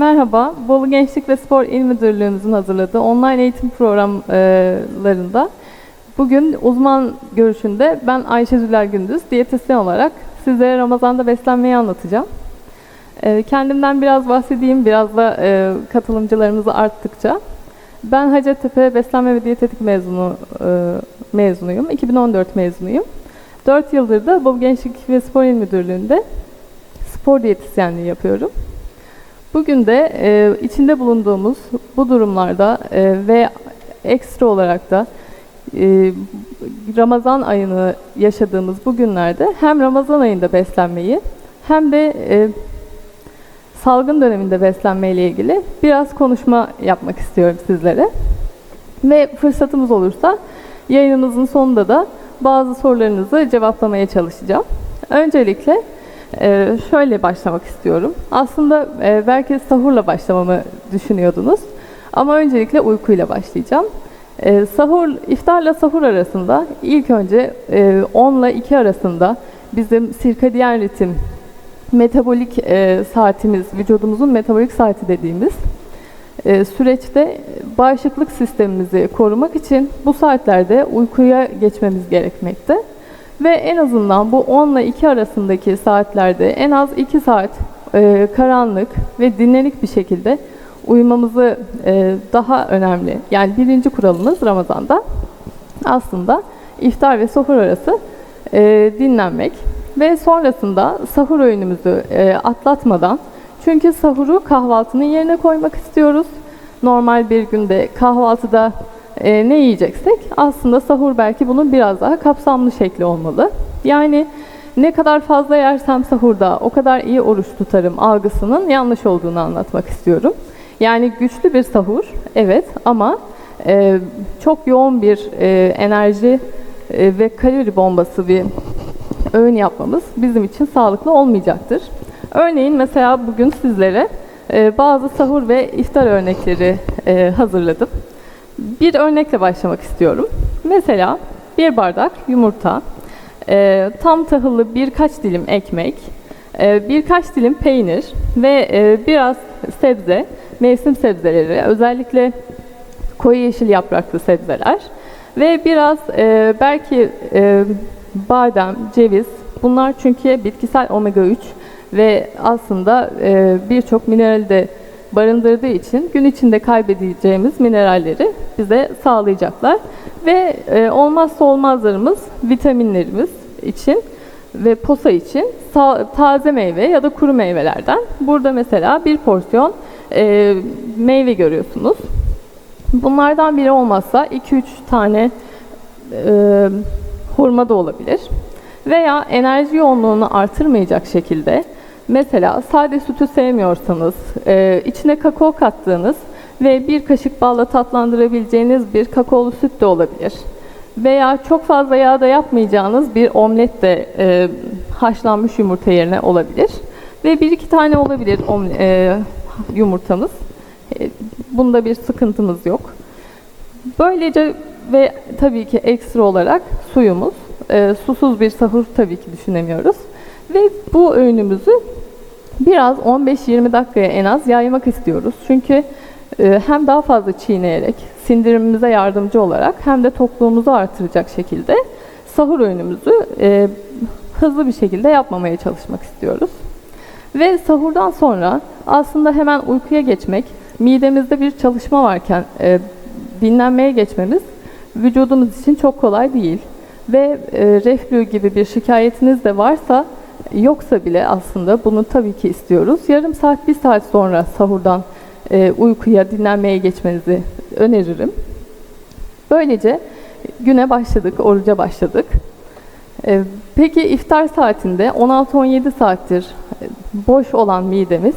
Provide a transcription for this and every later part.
Merhaba, Bolu Gençlik ve Spor İl Müdürlüğümüzün hazırladığı online eğitim programlarında bugün uzman görüşünde ben Ayşe Züler Gündüz, diyetisyen olarak sizlere Ramazan'da beslenmeyi anlatacağım. Ee, Kendimden biraz bahsedeyim, biraz da e, katılımcılarımız arttıkça. Ben Hacettepe Beslenme ve Diyetetik mezunu e, mezunuyum, 2014 mezunuyum. 4 yıldır da Bolu Gençlik ve Spor İl Müdürlüğü'nde spor diyetisyenliği yapıyorum. Bugün de e, içinde bulunduğumuz bu durumlarda e, ve ekstra olarak da e, Ramazan ayını yaşadığımız bu günlerde hem Ramazan ayında beslenmeyi hem de e, salgın döneminde beslenmeyle ilgili biraz konuşma yapmak istiyorum sizlere. Ve fırsatımız olursa yayınımızın sonunda da bazı sorularınızı cevaplamaya çalışacağım. Öncelikle ee, şöyle başlamak istiyorum. Aslında e, belki sahurla başlamamı düşünüyordunuz. Ama öncelikle uykuyla başlayacağım. Ee, sahur, iftarla sahur arasında ilk önce e, 10 ile 2 arasında bizim sirkadiyen ritim, metabolik e, saatimiz, vücudumuzun metabolik saati dediğimiz e, süreçte bağışıklık sistemimizi korumak için bu saatlerde uykuya geçmemiz gerekmekte. Ve en azından bu 10 ile 2 arasındaki saatlerde en az 2 saat e, karanlık ve dinlenik bir şekilde uyumamızı e, daha önemli. Yani birinci kuralımız Ramazan'da aslında iftar ve sahur arası e, dinlenmek. Ve sonrasında sahur öğünümüzü e, atlatmadan çünkü sahuru kahvaltının yerine koymak istiyoruz. Normal bir günde kahvaltıda e, ne yiyeceksek aslında sahur belki bunun biraz daha kapsamlı şekli olmalı. Yani ne kadar fazla yersem sahurda o kadar iyi oruç tutarım algısının yanlış olduğunu anlatmak istiyorum. Yani güçlü bir sahur evet ama e, çok yoğun bir e, enerji e, ve kalori bombası bir öğün yapmamız bizim için sağlıklı olmayacaktır. Örneğin mesela bugün sizlere e, bazı sahur ve iftar örnekleri e, hazırladım. Bir örnekle başlamak istiyorum. Mesela bir bardak yumurta, e, tam tahıllı birkaç dilim ekmek, e, birkaç dilim peynir ve e, biraz sebze, mevsim sebzeleri, özellikle koyu yeşil yapraklı sebzeler ve biraz e, belki e, badem, ceviz. Bunlar çünkü bitkisel omega 3 ve aslında e, birçok minerali de barındırdığı için gün içinde kaybedeceğimiz mineralleri bize sağlayacaklar. Ve e, olmazsa olmazlarımız vitaminlerimiz için ve posa için taze meyve ya da kuru meyvelerden. Burada mesela bir porsiyon e, meyve görüyorsunuz. Bunlardan biri olmazsa 2-3 tane e, hurma da olabilir. Veya enerji yoğunluğunu artırmayacak şekilde Mesela sade sütü sevmiyorsanız, e, içine kakao kattığınız ve bir kaşık balla tatlandırabileceğiniz bir kakaolu süt de olabilir. Veya çok fazla yağda yapmayacağınız bir omlet de e, haşlanmış yumurta yerine olabilir. Ve bir iki tane olabilir omle, e, yumurtamız. E, bunda bir sıkıntımız yok. Böylece ve tabii ki ekstra olarak suyumuz. E, susuz bir sahur tabii ki düşünemiyoruz. Ve bu öğünümüzü biraz 15-20 dakikaya en az yaymak istiyoruz. Çünkü e, hem daha fazla çiğneyerek, sindirimimize yardımcı olarak hem de tokluğumuzu artıracak şekilde sahur öğünümüzü e, hızlı bir şekilde yapmamaya çalışmak istiyoruz. Ve sahurdan sonra aslında hemen uykuya geçmek, midemizde bir çalışma varken e, dinlenmeye geçmemiz vücudumuz için çok kolay değil. Ve e, reflü gibi bir şikayetiniz de varsa yoksa bile aslında bunu tabii ki istiyoruz. Yarım saat, bir saat sonra sahurdan e, uykuya, dinlenmeye geçmenizi öneririm. Böylece güne başladık, oruca başladık. E, peki iftar saatinde 16-17 saattir e, boş olan midemiz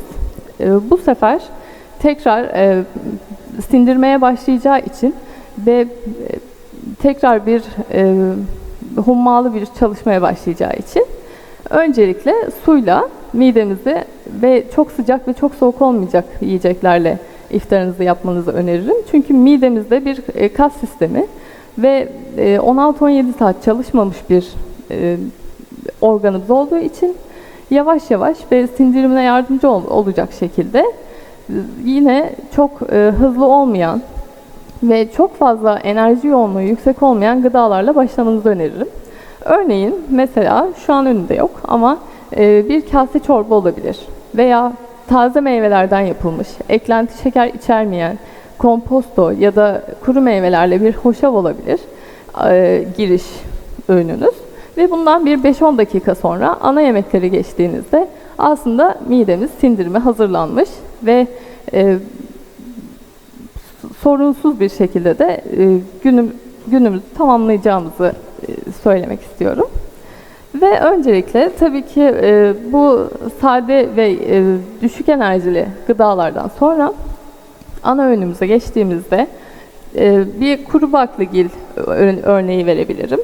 e, bu sefer tekrar e, sindirmeye başlayacağı için ve e, tekrar bir e, hummalı bir çalışmaya başlayacağı için Öncelikle suyla midemizi ve çok sıcak ve çok soğuk olmayacak yiyeceklerle iftarınızı yapmanızı öneririm. Çünkü midemizde bir e, kas sistemi ve 16-17 e, saat çalışmamış bir e, organımız olduğu için yavaş yavaş ve sindirimine yardımcı olacak şekilde yine çok hızlı olmayan ve çok fazla enerji yoğunluğu yüksek olmayan gıdalarla başlamanızı öneririm. Örneğin mesela şu an önünde yok ama e, bir kase çorba olabilir veya taze meyvelerden yapılmış, eklenti şeker içermeyen komposto ya da kuru meyvelerle bir hoşaf olabilir e, giriş öğününüz. Ve bundan bir 5-10 dakika sonra ana yemekleri geçtiğinizde aslında midemiz sindirime hazırlanmış ve e, sorunsuz bir şekilde de e, günüm, günümüzü tamamlayacağımızı söylemek istiyorum. Ve öncelikle tabii ki e, bu sade ve e, düşük enerjili gıdalardan sonra ana öğünümüze geçtiğimizde e, bir kuru baklagil ör- örneği verebilirim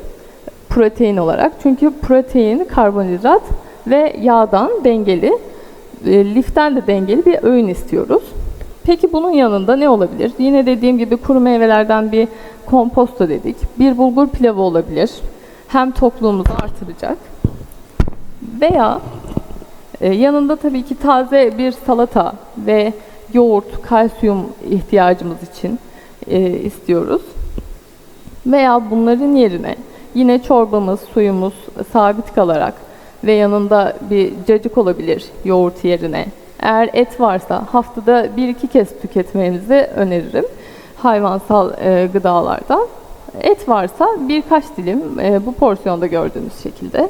protein olarak. Çünkü protein, karbonhidrat ve yağdan dengeli, e, liften de dengeli bir öğün istiyoruz. Peki bunun yanında ne olabilir? Yine dediğim gibi kuru meyvelerden bir komposto dedik. Bir bulgur pilavı olabilir. Hem tokluğumuzu artıracak. Veya e, yanında tabii ki taze bir salata ve yoğurt, kalsiyum ihtiyacımız için e, istiyoruz. Veya bunların yerine yine çorbamız, suyumuz sabit kalarak ve yanında bir cacık olabilir yoğurt yerine. Eğer et varsa haftada bir iki kez tüketmenizi öneririm hayvansal e, gıdalardan. Et varsa birkaç dilim e, bu porsiyonda gördüğünüz şekilde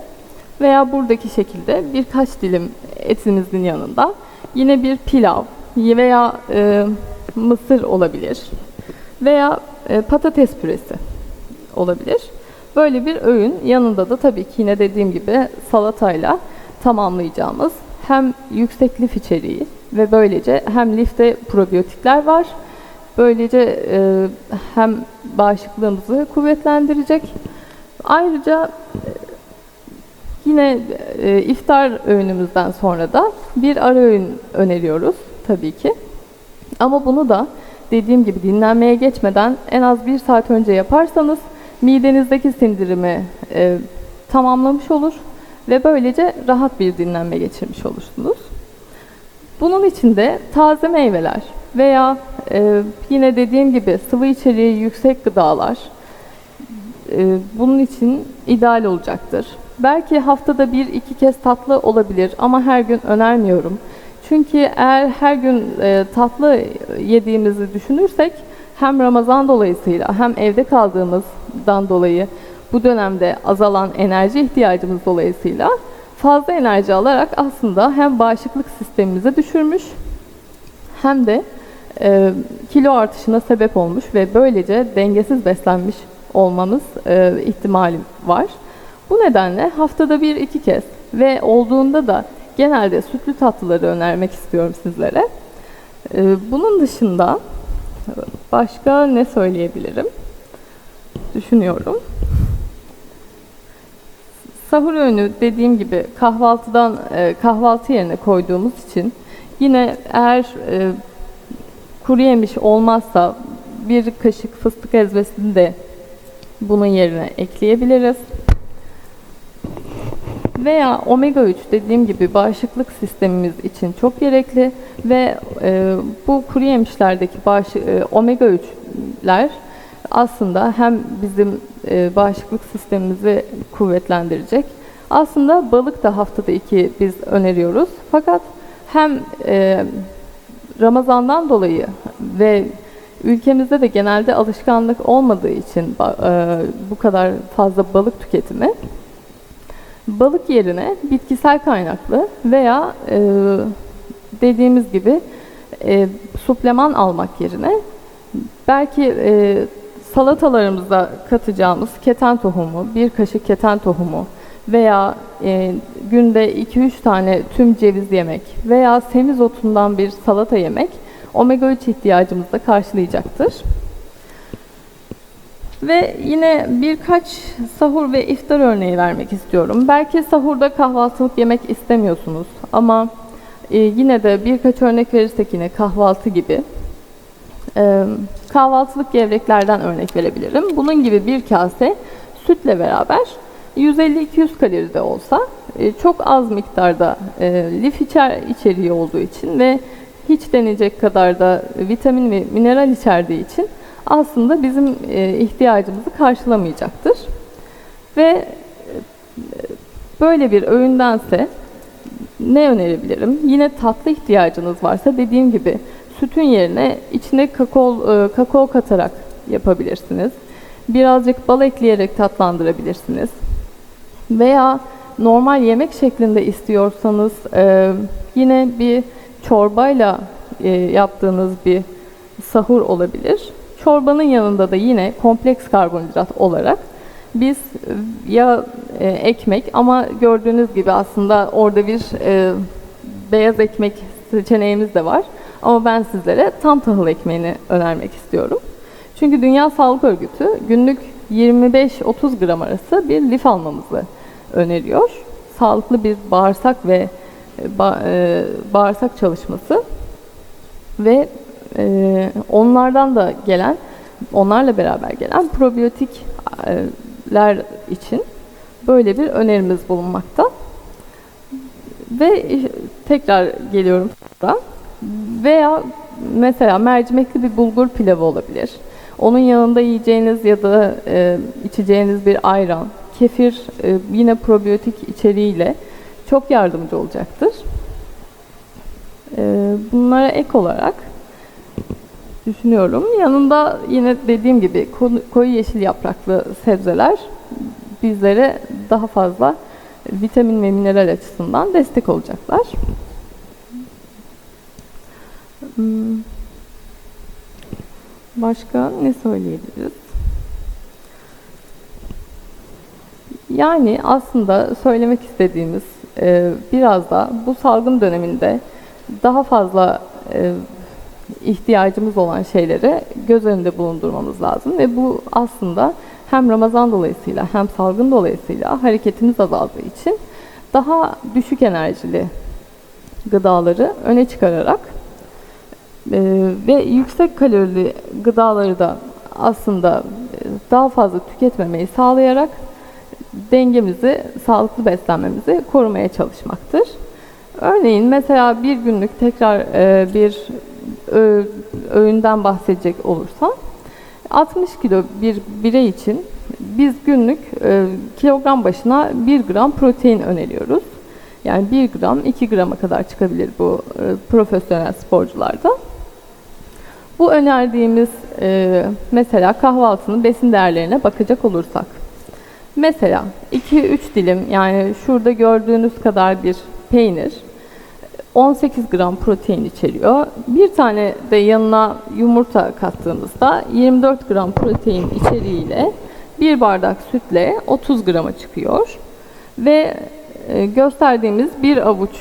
veya buradaki şekilde birkaç dilim etimizin yanında yine bir pilav veya e, mısır olabilir veya e, patates püresi olabilir. Böyle bir öğün yanında da tabii ki yine dediğim gibi salatayla tamamlayacağımız hem yüksek lif içeriği ve böylece hem lifte probiyotikler var. Böylece e, hem bağışıklığımızı kuvvetlendirecek. Ayrıca e, yine e, iftar öğünümüzden sonra da bir ara öğün öneriyoruz tabii ki. Ama bunu da dediğim gibi dinlenmeye geçmeden en az bir saat önce yaparsanız midenizdeki sindirimi e, tamamlamış olur ve böylece rahat bir dinlenme geçirmiş olursunuz. Bunun için de taze meyveler veya e, yine dediğim gibi sıvı içeriği yüksek gıdalar e, bunun için ideal olacaktır. Belki haftada bir iki kez tatlı olabilir ama her gün önermiyorum. Çünkü eğer her gün e, tatlı yediğimizi düşünürsek hem Ramazan dolayısıyla hem evde kaldığımızdan dolayı bu dönemde azalan enerji ihtiyacımız dolayısıyla fazla enerji alarak aslında hem bağışıklık sistemimizi düşürmüş hem de e, kilo artışına sebep olmuş ve böylece dengesiz beslenmiş olmamız e, ihtimali var. Bu nedenle haftada bir iki kez ve olduğunda da genelde sütlü tatlıları önermek istiyorum sizlere. E, bunun dışında başka ne söyleyebilirim? Düşünüyorum. Sahur öğünü dediğim gibi kahvaltıdan e, kahvaltı yerine koyduğumuz için yine eğer e, kuru yemiş olmazsa bir kaşık fıstık ezmesini de bunun yerine ekleyebiliriz. Veya omega 3 dediğim gibi bağışıklık sistemimiz için çok gerekli ve e, bu kuru yemişlerdeki bağış, e, omega 3'ler aslında hem bizim e, bağışıklık sistemimizi kuvvetlendirecek. Aslında balık da haftada iki biz öneriyoruz. Fakat hem e, Ramazan'dan dolayı ve ülkemizde de genelde alışkanlık olmadığı için e, bu kadar fazla balık tüketimi balık yerine bitkisel kaynaklı veya dediğimiz gibi e, supleman almak yerine belki e, salatalarımıza katacağımız keten tohumu, bir kaşık keten tohumu veya e, günde 2-3 tane tüm ceviz yemek veya semizotundan bir salata yemek omega 3 ihtiyacımızı da karşılayacaktır. Ve yine birkaç sahur ve iftar örneği vermek istiyorum. Belki sahurda kahvaltılık yemek istemiyorsunuz ama e, yine de birkaç örnek verirsek yine kahvaltı gibi. E, kahvaltılık gevreklerden örnek verebilirim. Bunun gibi bir kase sütle beraber 150-200 kalori de olsa e, çok az miktarda e, lif içer içeriği olduğu için ve hiç denecek kadar da vitamin ve mineral içerdiği için aslında bizim e, ihtiyacımızı karşılamayacaktır. Ve böyle bir öğündense ne önerebilirim? Yine tatlı ihtiyacınız varsa dediğim gibi sütün yerine içine kakao, e, kakao katarak yapabilirsiniz. Birazcık bal ekleyerek tatlandırabilirsiniz. Veya normal yemek şeklinde istiyorsanız e, yine bir çorbayla e, yaptığınız bir sahur olabilir. Çorbanın yanında da yine kompleks karbonhidrat olarak biz e, ya ekmek ama gördüğünüz gibi aslında orada bir beyaz ekmek seçeneğimiz de var. Ama ben sizlere tam tahıl ekmeğini önermek istiyorum. Çünkü Dünya Sağlık Örgütü günlük 25-30 gram arası bir lif almamızı öneriyor. Sağlıklı bir bağırsak ve e, e, bağırsak çalışması ve e, onlardan da gelen, onlarla beraber gelen probiyotikler için böyle bir önerimiz bulunmakta. Ve tekrar geliyorum sonra. Veya mesela mercimekli bir bulgur pilavı olabilir. Onun yanında yiyeceğiniz ya da e, içeceğiniz bir ayran, kefir e, yine probiyotik içeriğiyle çok yardımcı olacaktır. E, bunlara ek olarak düşünüyorum. Yanında yine dediğim gibi ko- koyu yeşil yapraklı sebzeler bizlere daha fazla vitamin ve mineral açısından destek olacaklar. Hmm. Başka ne söyleyebiliriz? Yani aslında söylemek istediğimiz e, biraz da bu salgın döneminde daha fazla e, ihtiyacımız olan şeyleri göz önünde bulundurmamız lazım ve bu aslında hem Ramazan dolayısıyla hem salgın dolayısıyla hareketimiz azaldığı için daha düşük enerjili gıdaları öne çıkararak e, ve yüksek kalorili gıdaları da aslında e, daha fazla tüketmemeyi sağlayarak dengemizi, sağlıklı beslenmemizi korumaya çalışmaktır. Örneğin mesela bir günlük tekrar e, bir öğünden bahsedecek olursam 60 kilo bir birey için biz günlük e, kilogram başına 1 gram protein öneriyoruz. Yani 1 gram 2 grama kadar çıkabilir bu e, profesyonel sporcularda. Bu önerdiğimiz e, mesela kahvaltının besin değerlerine bakacak olursak. Mesela 2-3 dilim yani şurada gördüğünüz kadar bir peynir 18 gram protein içeriyor. Bir tane de yanına yumurta kattığımızda 24 gram protein içeriğiyle bir bardak sütle 30 grama çıkıyor. Ve e, gösterdiğimiz bir avuç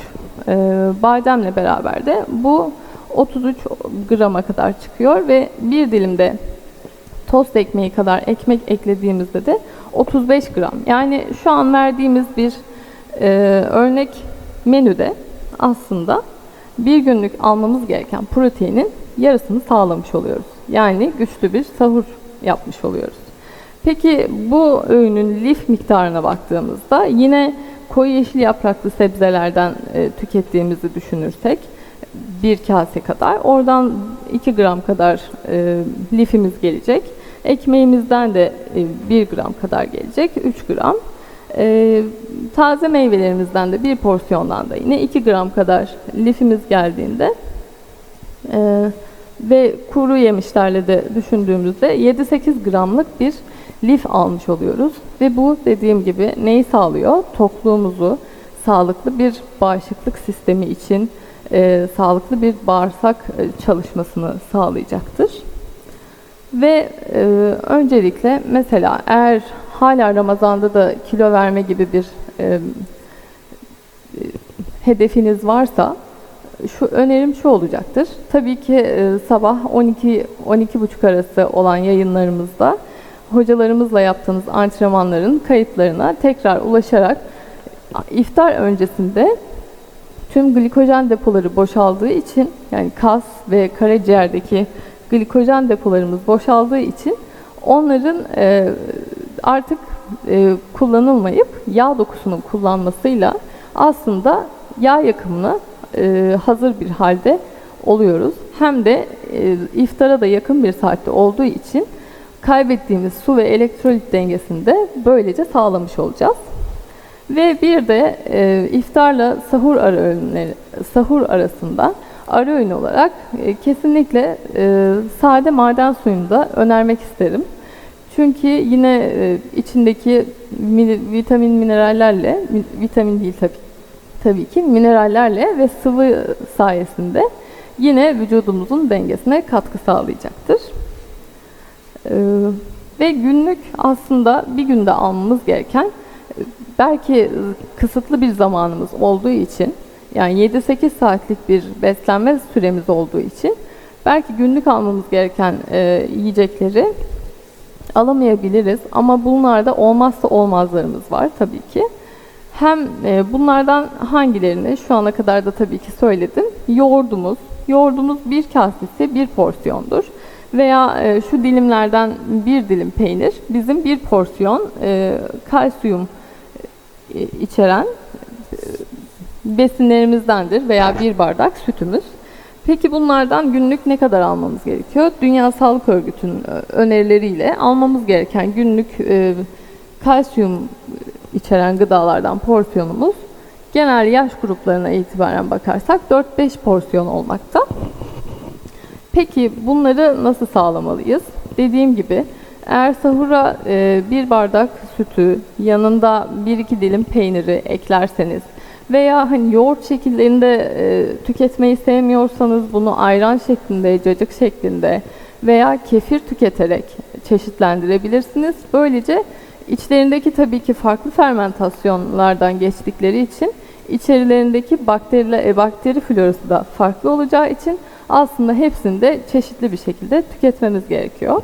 e, bademle beraber de bu 33 grama kadar çıkıyor ve bir dilimde tost ekmeği kadar ekmek eklediğimizde de 35 gram. Yani şu an verdiğimiz bir e, örnek menüde aslında bir günlük almamız gereken proteinin yarısını sağlamış oluyoruz. Yani güçlü bir sahur yapmış oluyoruz. Peki bu öğünün lif miktarına baktığımızda yine koyu yeşil yapraklı sebzelerden e, tükettiğimizi düşünürsek bir kase kadar oradan 2 gram kadar e, lifimiz gelecek. Ekmeğimizden de e, 1 gram kadar gelecek 3 gram. E, taze meyvelerimizden de bir porsiyondan da yine 2 gram kadar lifimiz geldiğinde e, ve kuru yemişlerle de düşündüğümüzde 7-8 gramlık bir lif almış oluyoruz. Ve bu dediğim gibi neyi sağlıyor? Tokluğumuzu sağlıklı bir bağışıklık sistemi için e, sağlıklı bir bağırsak e, çalışmasını sağlayacaktır. Ve e, öncelikle mesela eğer hala Ramazan'da da kilo verme gibi bir e, e, hedefiniz varsa şu önerim şu olacaktır. Tabii ki e, sabah 12 12.30 arası olan yayınlarımızda hocalarımızla yaptığınız antrenmanların kayıtlarına tekrar ulaşarak iftar öncesinde tüm glikojen depoları boşaldığı için yani kas ve karaciğerdeki glikojen depolarımız boşaldığı için onların e, artık e, kullanılmayıp yağ dokusunun kullanmasıyla aslında yağ yakımını e, hazır bir halde oluyoruz. Hem de e, iftara da yakın bir saatte olduğu için kaybettiğimiz su ve elektrolit dengesini de böylece sağlamış olacağız. Ve bir de e, iftarla sahur ara öğünleri, sahur arasında ara öğün olarak e, kesinlikle e, sade maden suyunu da önermek isterim. Çünkü yine e, içindeki mi- vitamin minerallerle, mi- vitamin değil tabii, tabii ki minerallerle ve sıvı sayesinde yine vücudumuzun dengesine katkı sağlayacaktır. Ee, ve günlük aslında bir günde almamız gereken e, belki kısıtlı bir zamanımız olduğu için yani 7-8 saatlik bir beslenme süremiz olduğu için belki günlük almamız gereken e, yiyecekleri alamayabiliriz ama bunlarda olmazsa olmazlarımız var tabii ki. Hem e, bunlardan hangilerini şu ana kadar da tabii ki söyledim. Yoğurdumuz. Yoğurdumuz bir kasesi bir porsiyondur. Veya e, şu dilimlerden bir dilim peynir bizim bir porsiyon e, kalsiyum içeren e, besinlerimizdendir veya bir bardak sütümüz. Peki bunlardan günlük ne kadar almamız gerekiyor? Dünya Sağlık Örgütü'nün e, önerileriyle almamız gereken günlük e, kalsiyum içeren gıdalardan porsiyonumuz genel yaş gruplarına itibaren bakarsak 4-5 porsiyon olmakta. Peki bunları nasıl sağlamalıyız? Dediğim gibi eğer sahura e, bir bardak sütü yanında bir iki dilim peyniri eklerseniz veya hani yoğurt şekillerinde e, tüketmeyi sevmiyorsanız bunu ayran şeklinde, cacık şeklinde veya kefir tüketerek çeşitlendirebilirsiniz. Böylece içlerindeki tabii ki farklı fermentasyonlardan geçtikleri için içerilerindeki bakteriler, e, bakteri florası da farklı olacağı için aslında hepsini de çeşitli bir şekilde tüketmemiz gerekiyor.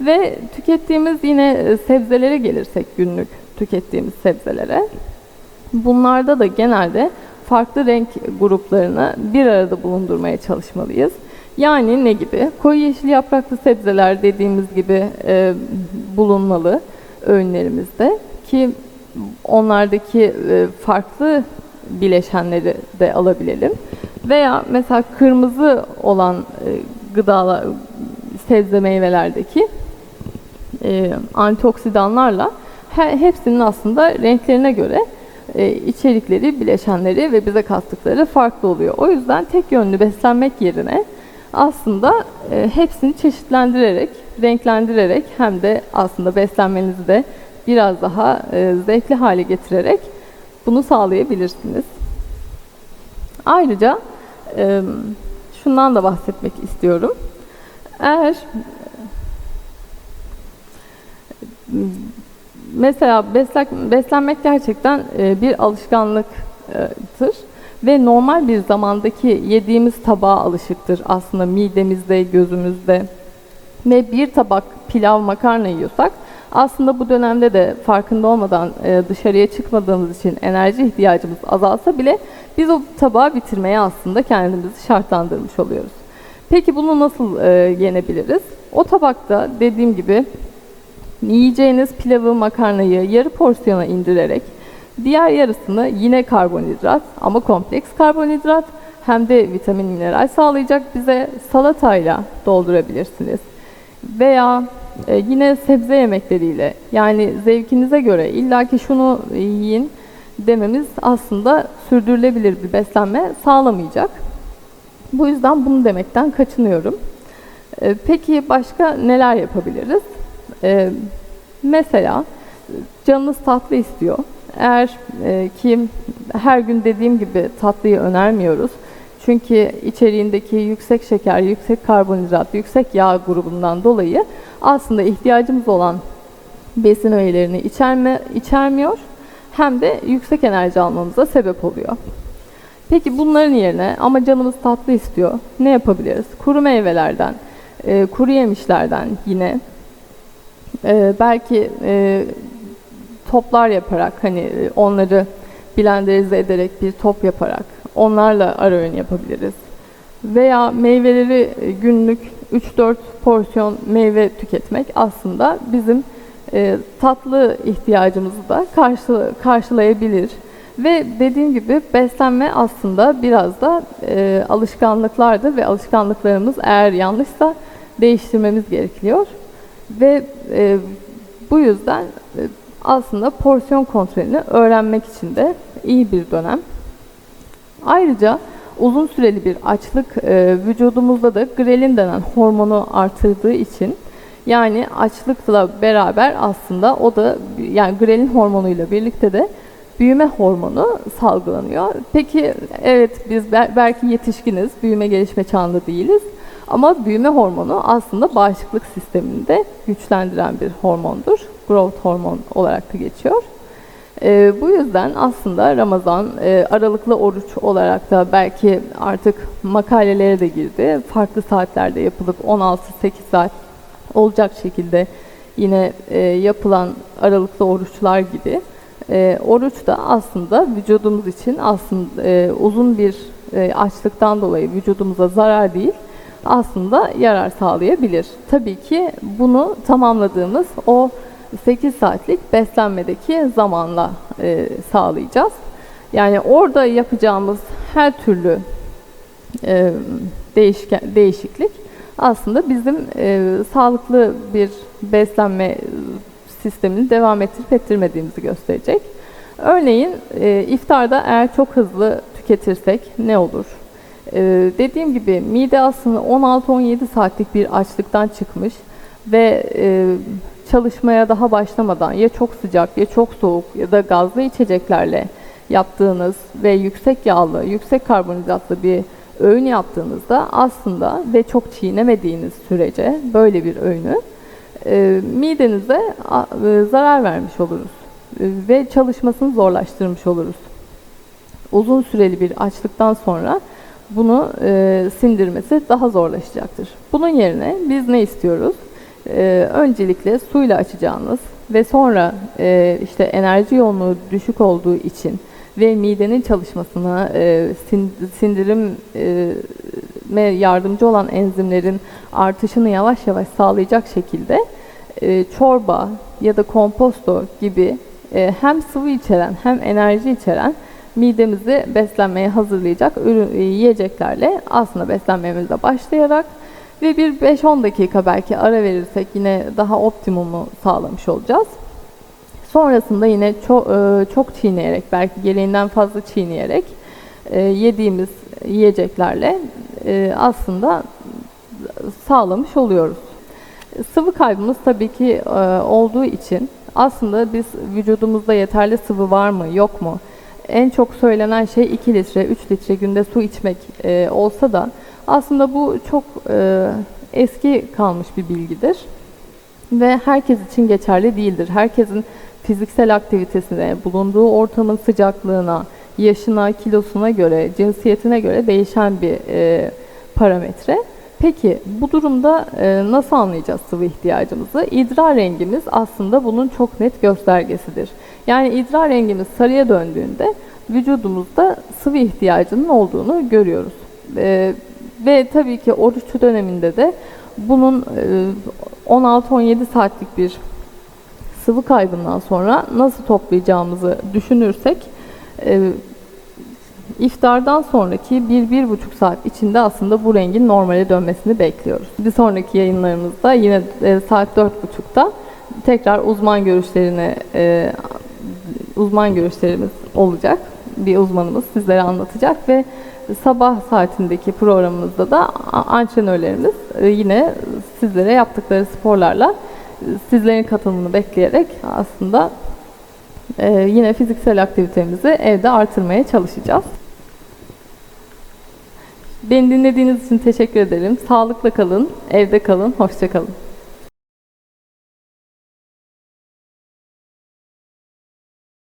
Ve tükettiğimiz yine e, sebzelere gelirsek günlük tükettiğimiz sebzelere. Bunlarda da genelde farklı renk gruplarını bir arada bulundurmaya çalışmalıyız. Yani ne gibi? Koyu yeşil yapraklı sebzeler dediğimiz gibi e, bulunmalı öğünlerimizde ki onlardaki e, farklı bileşenleri de alabilelim. Veya mesela kırmızı olan e, gıdalar, sebze meyvelerdeki e, antioksidanlarla he, hepsinin aslında renklerine göre e, içerikleri, bileşenleri ve bize kattıkları farklı oluyor. O yüzden tek yönlü beslenmek yerine aslında e, hepsini çeşitlendirerek, renklendirerek hem de aslında beslenmenizi de biraz daha e, zevkli hale getirerek bunu sağlayabilirsiniz. Ayrıca e, şundan da bahsetmek istiyorum. Eğer mesela beslen, beslenmek gerçekten e, bir alışkanlıktır ve normal bir zamandaki yediğimiz tabağa alışıktır aslında midemizde, gözümüzde ve bir tabak pilav makarna yiyorsak aslında bu dönemde de farkında olmadan e, dışarıya çıkmadığımız için enerji ihtiyacımız azalsa bile biz o tabağı bitirmeye aslında kendimizi şartlandırmış oluyoruz. Peki bunu nasıl e, yenebiliriz? O tabakta dediğim gibi yiyeceğiniz pilavı, makarnayı yarı porsiyona indirerek diğer yarısını yine karbonhidrat ama kompleks karbonhidrat hem de vitamin mineral sağlayacak bize salatayla doldurabilirsiniz. Veya e, yine sebze yemekleriyle yani zevkinize göre illaki şunu yiyin dememiz aslında sürdürülebilir bir beslenme sağlamayacak. Bu yüzden bunu demekten kaçınıyorum. E, Peki başka neler yapabiliriz? E, mesela canınız tatlı istiyor. Eğer e, ki her gün dediğim gibi tatlıyı önermiyoruz. Çünkü içeriğindeki yüksek şeker, yüksek karbonhidrat, yüksek yağ grubundan dolayı aslında ihtiyacımız olan besin öğelerini içerme, içermiyor hem de yüksek enerji almamıza sebep oluyor. Peki bunların yerine ama canımız tatlı istiyor. Ne yapabiliriz? Kuru meyvelerden, e, kuru yemişlerden yine e, belki e, toplar yaparak hani e, onları blenderize ederek bir top yaparak onlarla ara öğün yapabiliriz. Veya meyveleri e, günlük 3-4 porsiyon meyve tüketmek aslında bizim e, tatlı ihtiyacımızı da karşı, karşılayabilir. Ve dediğim gibi beslenme aslında biraz da e, alışkanlıklardır ve alışkanlıklarımız eğer yanlışsa değiştirmemiz gerekiyor. Ve e, bu yüzden e, aslında porsiyon kontrolünü öğrenmek için de iyi bir dönem. Ayrıca uzun süreli bir açlık e, vücudumuzda da grelin denen hormonu artırdığı için yani açlıkla beraber aslında o da yani grelin hormonuyla birlikte de büyüme hormonu salgılanıyor. Peki evet biz belki yetişkiniz, büyüme gelişme çağında değiliz. Ama büyüme hormonu aslında bağışıklık sisteminde güçlendiren bir hormondur. Growth hormon olarak da geçiyor. E, bu yüzden aslında Ramazan e, aralıklı oruç olarak da belki artık makalelere de girdi. Farklı saatlerde yapılıp 16-8 saat olacak şekilde yine e, yapılan aralıklı oruçlar gibi. E, oruç da aslında vücudumuz için aslında e, uzun bir e, açlıktan dolayı vücudumuza zarar değil, aslında yarar sağlayabilir. Tabii ki bunu tamamladığımız o 8 saatlik beslenmedeki zamanla e, sağlayacağız. Yani orada yapacağımız her türlü e, değişken, değişiklik aslında bizim e, sağlıklı bir beslenme sistemini devam ettirip ettirmediğimizi gösterecek. Örneğin e, iftarda eğer çok hızlı tüketirsek ne olur? E, dediğim gibi mide aslında 16-17 saatlik bir açlıktan çıkmış ve e, çalışmaya daha başlamadan ya çok sıcak ya çok soğuk ya da gazlı içeceklerle yaptığınız ve yüksek yağlı, yüksek karbonhidratlı bir öğün yaptığınızda aslında ve çok çiğnemediğiniz sürece böyle bir öğünü e, midenize e, zarar vermiş oluruz e, ve çalışmasını zorlaştırmış oluruz. Uzun süreli bir açlıktan sonra bunu e, sindirmesi daha zorlaşacaktır. Bunun yerine biz ne istiyoruz? E, öncelikle suyla açacağınız ve sonra e, işte enerji yoğunluğu düşük olduğu için ve midenin çalışmasına e, sin, sindirime yardımcı olan enzimlerin artışını yavaş yavaş sağlayacak şekilde e, çorba ya da komposto gibi e, hem sıvı içeren hem enerji içeren midemizi beslenmeye hazırlayacak ürün, e, yiyeceklerle aslında beslenmemize başlayarak ve bir 5-10 dakika belki ara verirsek yine daha optimumu sağlamış olacağız. Sonrasında yine çok, e, çok çiğneyerek belki gereğinden fazla çiğneyerek e, yediğimiz yiyeceklerle aslında sağlamış oluyoruz. Sıvı kaybımız tabii ki olduğu için aslında biz vücudumuzda yeterli sıvı var mı yok mu? En çok söylenen şey 2 litre 3 litre günde su içmek olsa da aslında bu çok eski kalmış bir bilgidir ve herkes için geçerli değildir. Herkesin fiziksel aktivitesine, bulunduğu ortamın sıcaklığına, yaşına, kilosuna göre, cinsiyetine göre değişen bir e, parametre. Peki bu durumda e, nasıl anlayacağız sıvı ihtiyacımızı? İdrar rengimiz aslında bunun çok net göstergesidir. Yani idrar rengimiz sarıya döndüğünde vücudumuzda sıvı ihtiyacının olduğunu görüyoruz. E, ve tabii ki oruç döneminde de bunun e, 16-17 saatlik bir sıvı kaybından sonra nasıl toplayacağımızı düşünürsek e, iftardan sonraki 1-1,5 saat içinde aslında bu rengin normale dönmesini bekliyoruz. Bir sonraki yayınlarımızda yine e, saat 4.30'da tekrar uzman görüşlerine e, uzman görüşlerimiz olacak. Bir uzmanımız sizlere anlatacak ve sabah saatindeki programımızda da antrenörlerimiz e, yine sizlere yaptıkları sporlarla sizlerin katılımını bekleyerek aslında e, yine fiziksel aktivitemizi evde artırmaya çalışacağız. Beni dinlediğiniz için teşekkür ederim. Sağlıkla kalın, evde kalın, hoşça kalın.